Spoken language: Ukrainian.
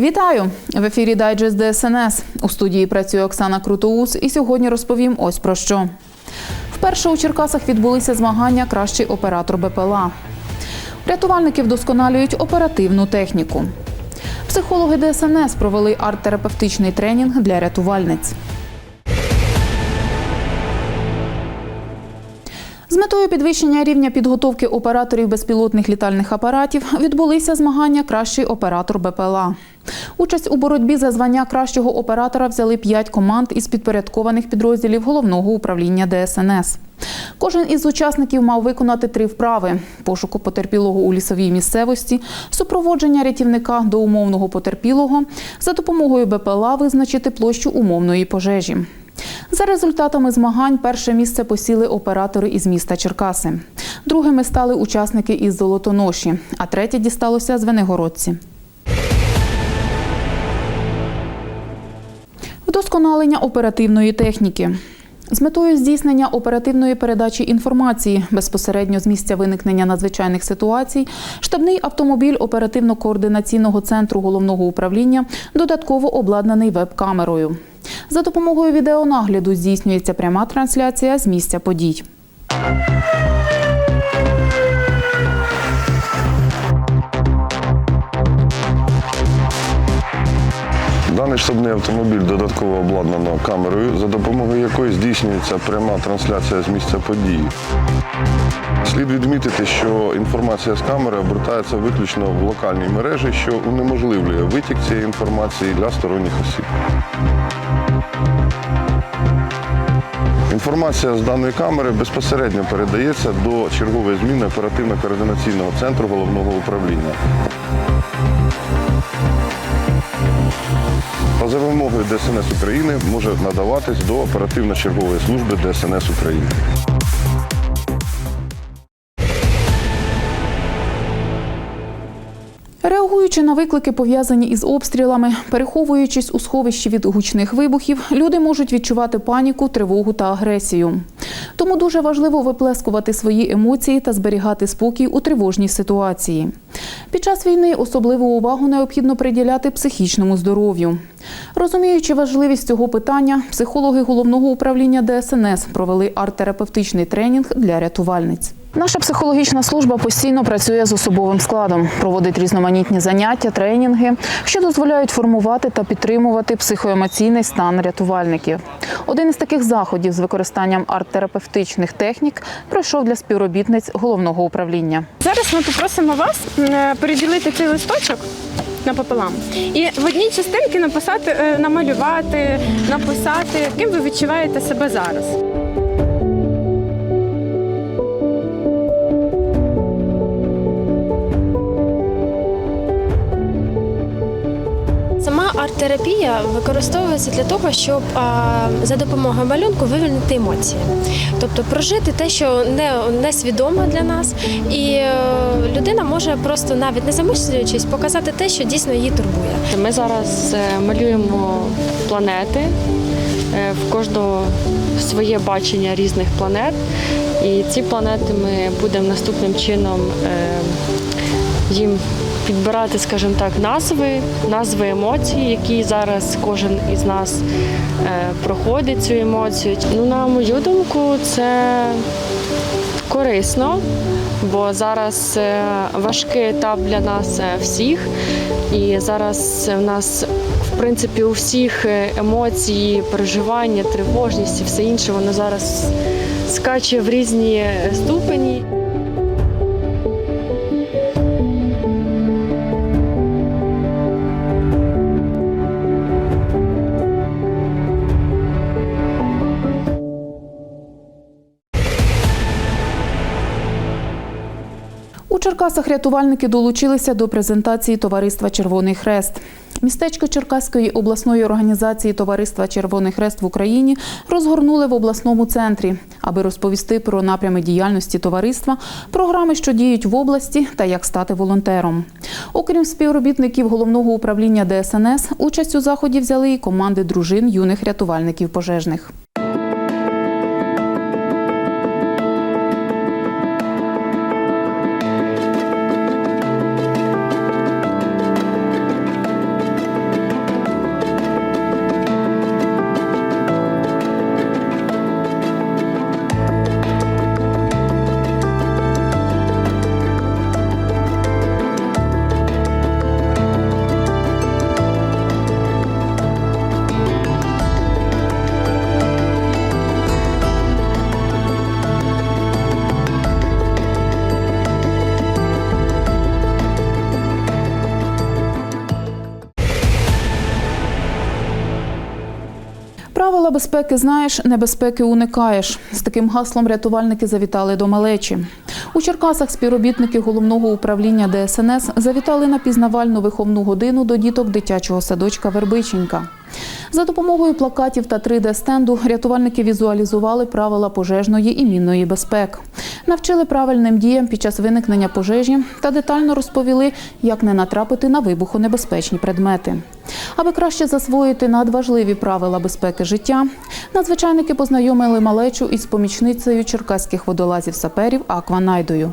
Вітаю в ефірі Дайджест ДСНС. У студії працює Оксана Крутоус. І сьогодні розповім ось про що. Вперше у Черкасах відбулися змагання Кращий оператор БПЛА. Рятувальники вдосконалюють оперативну техніку. Психологи ДСНС провели арт-терапевтичний тренінг для рятувальниць. З метою підвищення рівня підготовки операторів безпілотних літальних апаратів відбулися змагання Кращий оператор БПЛА. Участь у боротьбі за звання кращого оператора взяли п'ять команд із підпорядкованих підрозділів головного управління ДСНС. Кожен із учасників мав виконати три вправи: пошуку потерпілого у лісовій місцевості, супроводження рятівника до умовного потерпілого, за допомогою БПЛА визначити площу умовної пожежі. За результатами змагань перше місце посіли оператори із міста Черкаси. Другими стали учасники із Золотоноші, а третє дісталося Звенигородці. Вдосконалення оперативної техніки. З метою здійснення оперативної передачі інформації безпосередньо з місця виникнення надзвичайних ситуацій, штабний автомобіль оперативно-координаційного центру головного управління додатково обладнаний веб-камерою. За допомогою відеонагляду здійснюється пряма трансляція з місця подій. Даний штабний автомобіль додатково обладнано камерою, за допомогою якої здійснюється пряма трансляція з місця події. Слід відмітити, що інформація з камери обертається виключно в локальній мережі, що унеможливлює витік цієї інформації для сторонніх осіб. Інформація з даної камери безпосередньо передається до чергової зміни оперативно-координаційного центру головного управління. За вимогою ДСНС України може надаватись до оперативно-чергової служби ДСНС України. Реагуючи на виклики, пов'язані із обстрілами, переховуючись у сховищі від гучних вибухів, люди можуть відчувати паніку, тривогу та агресію. Тому дуже важливо виплескувати свої емоції та зберігати спокій у тривожній ситуації. Під час війни особливу увагу необхідно приділяти психічному здоров'ю. Розуміючи важливість цього питання, психологи головного управління ДСНС провели арт-терапевтичний тренінг для рятувальниць. Наша психологічна служба постійно працює з особовим складом, проводить різноманітні заняття, тренінги, що дозволяють формувати та підтримувати психоемоційний стан рятувальників. Один із таких заходів з використанням арт-терапевтичних технік пройшов для співробітниць головного управління. Зараз ми попросимо вас е, переділити цей листочок напополам і в одній частинці написати, е, намалювати, написати, ким ви відчуваєте себе зараз. Сама арт-терапія використовується для того, щоб за допомогою малюнку вивільнити емоції, тобто прожити те, що не несвідомо для нас, і е, людина може просто навіть не замислюючись показати те, що дійсно її турбує. Ми зараз е, малюємо планети. Е, В кожного своє бачення різних планет. І ці планети ми будемо наступним чином їм підбирати, скажімо так, назви, назви емоцій, які зараз кожен із нас е, проходить цю емоцію. Ну, на мою думку, це корисно, бо зараз е, важкий етап для нас е, всіх. І зараз в нас, в принципі, у всіх емоції, переживання, тривожність і все інше, воно зараз скаче в різні ступені. Черкасах рятувальники долучилися до презентації товариства Червоний Хрест. Містечко Черкаської обласної організації Товариства Червоний Хрест в Україні розгорнули в обласному центрі, аби розповісти про напрями діяльності товариства, програми, що діють в області, та як стати волонтером. Окрім співробітників головного управління ДСНС, участь у заході взяли і команди дружин юних рятувальників пожежних. Правила безпеки знаєш, небезпеки уникаєш. З таким гаслом рятувальники завітали до малечі. У Черкасах співробітники головного управління ДСНС завітали на пізнавальну виховну годину до діток дитячого садочка Вербиченька. За допомогою плакатів та 3D-стенду рятувальники візуалізували правила пожежної і мінної безпеки. Навчили правильним діям під час виникнення пожежі та детально розповіли, як не натрапити на вибухонебезпечні предмети. Аби краще засвоїти надважливі правила безпеки життя, надзвичайники познайомили малечу із помічницею черкаських водолазів-саперів Акванайдою.